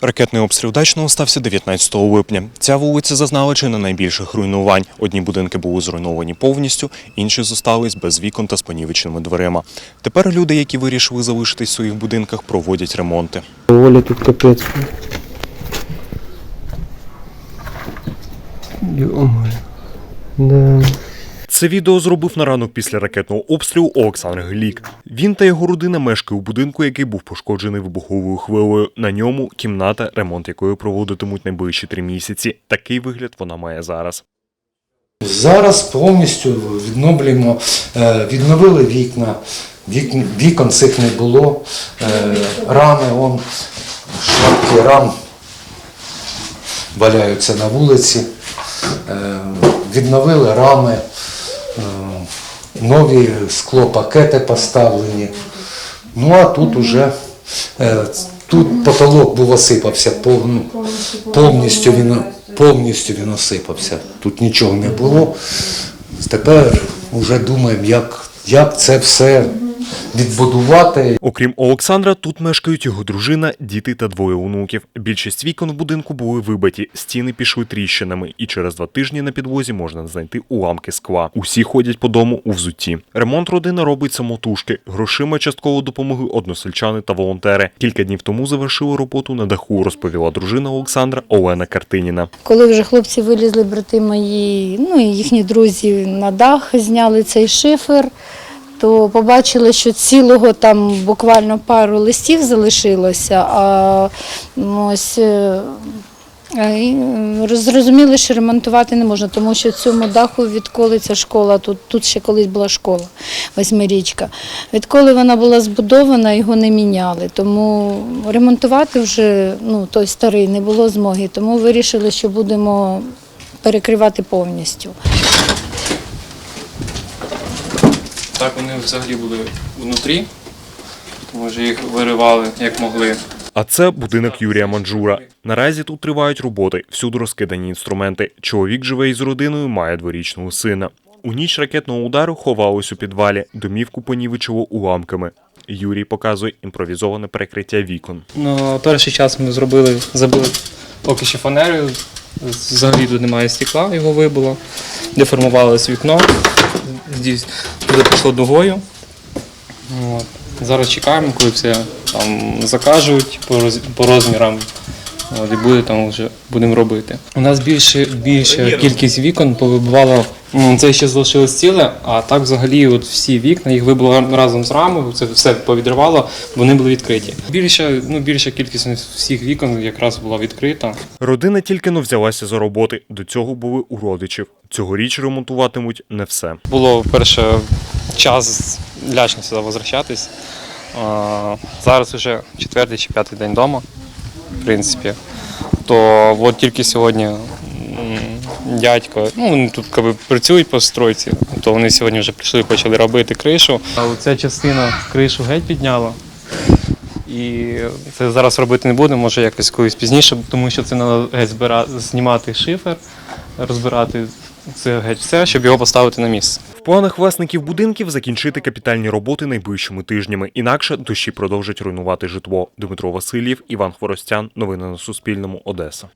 Ракетний обстріл Дачного стався 19 липня. Ця вулиця зазнала чи не найбільших руйнувань. Одні будинки були зруйновані повністю, інші зостались без вікон та з понівеченими дверима. Тепер люди, які вирішили залишитись в своїх будинках, проводять ремонти. Оля тут капець. Да. Це відео зробив на ранок після ракетного обстрілу Олександр Глік. Він та його родина мешкає у будинку, який був пошкоджений вибуховою хвилею. На ньому кімната, ремонт якої проводитимуть найближчі три місяці. Такий вигляд вона має зараз. Зараз повністю відновлюємо, е, відновили вікна, вікн, вікон цих не було, е, рами, он, шапки рам валяються на вулиці, Е, відновили рами, нові склопакети поставлені. Ну а тут уже е, тут потолок був осипався повну, повністю він повністю він осипався. Тут нічого не було. Тепер вже думаємо, як, як це все відбудувати. Окрім Олександра, тут мешкають його дружина, діти та двоє онуків. Більшість вікон в будинку були вибиті, стіни пішли тріщинами, і через два тижні на підлозі можна знайти уламки скла. Усі ходять по дому у взутті. Ремонт родина робить самотужки. Грошима частково допомогли односельчани та волонтери. Кілька днів тому завершили роботу на даху, розповіла дружина Олександра Олена Картиніна. Коли вже хлопці вилізли, брати мої, ну і їхні друзі на дах зняли цей шифер, то побачили, що цілого там буквально пару листів залишилося, а ось. е, Зрозуміли, що ремонтувати не можна, тому що цьому даху, відколи ця школа, тут, тут ще колись була школа, восьмирічка. Відколи вона була збудована, його не міняли. Тому ремонтувати вже ну, той старий не було змоги. Тому вирішили, що будемо перекривати повністю. Так вони взагалі були внутрі. Ми вже їх виривали як могли. А це будинок Юрія Манджура. Наразі тут тривають роботи, всюди розкидані інструменти. Чоловік живе із родиною, має дворічного сина. У ніч ракетного удару ховалось у підвалі, домівку понівечило уламками. Юрій показує імпровізоване перекриття вікон. Ну, перший час ми зробили, забили поки що фанерою. Взагалі тут немає стекла, його вибило. Деформувалось вікно. Туди пішло дугою. От. Зараз чекаємо, коли все там закажуть по, роз, по розмірам. От, і буде там вже будемо робити. У нас більше, більша кількість вікон повибивало. Це ще залишилось ціле, а так взагалі от всі вікна їх вибило разом з рамою, це все повідривало, вони були відкриті. Більша, ну, більша кількість всіх вікон якраз була відкрита. Родина тільки но взялася за роботи. До цього були у родичів. Цьогоріч ремонтуватимуть не все. Було перше час лячно сюди возвращатись. Зараз вже четвертий чи п'ятий день вдома, в принципі. То от тільки сьогодні дядько, ну вони тут якби, працюють по стройці, то вони сьогодні вже прийшли, почали робити кришу. А оця частина кришу геть підняла. І це зараз робити не будемо, може якось колись пізніше, тому що це треба геть збирати, знімати шифер, розбирати це геть все, щоб його поставити на місце. В планах власників будинків закінчити капітальні роботи найближчими тижнями. Інакше дощі продовжать руйнувати житло. Дмитро Васильєв, Іван Хворостян. Новини на Суспільному. Одеса.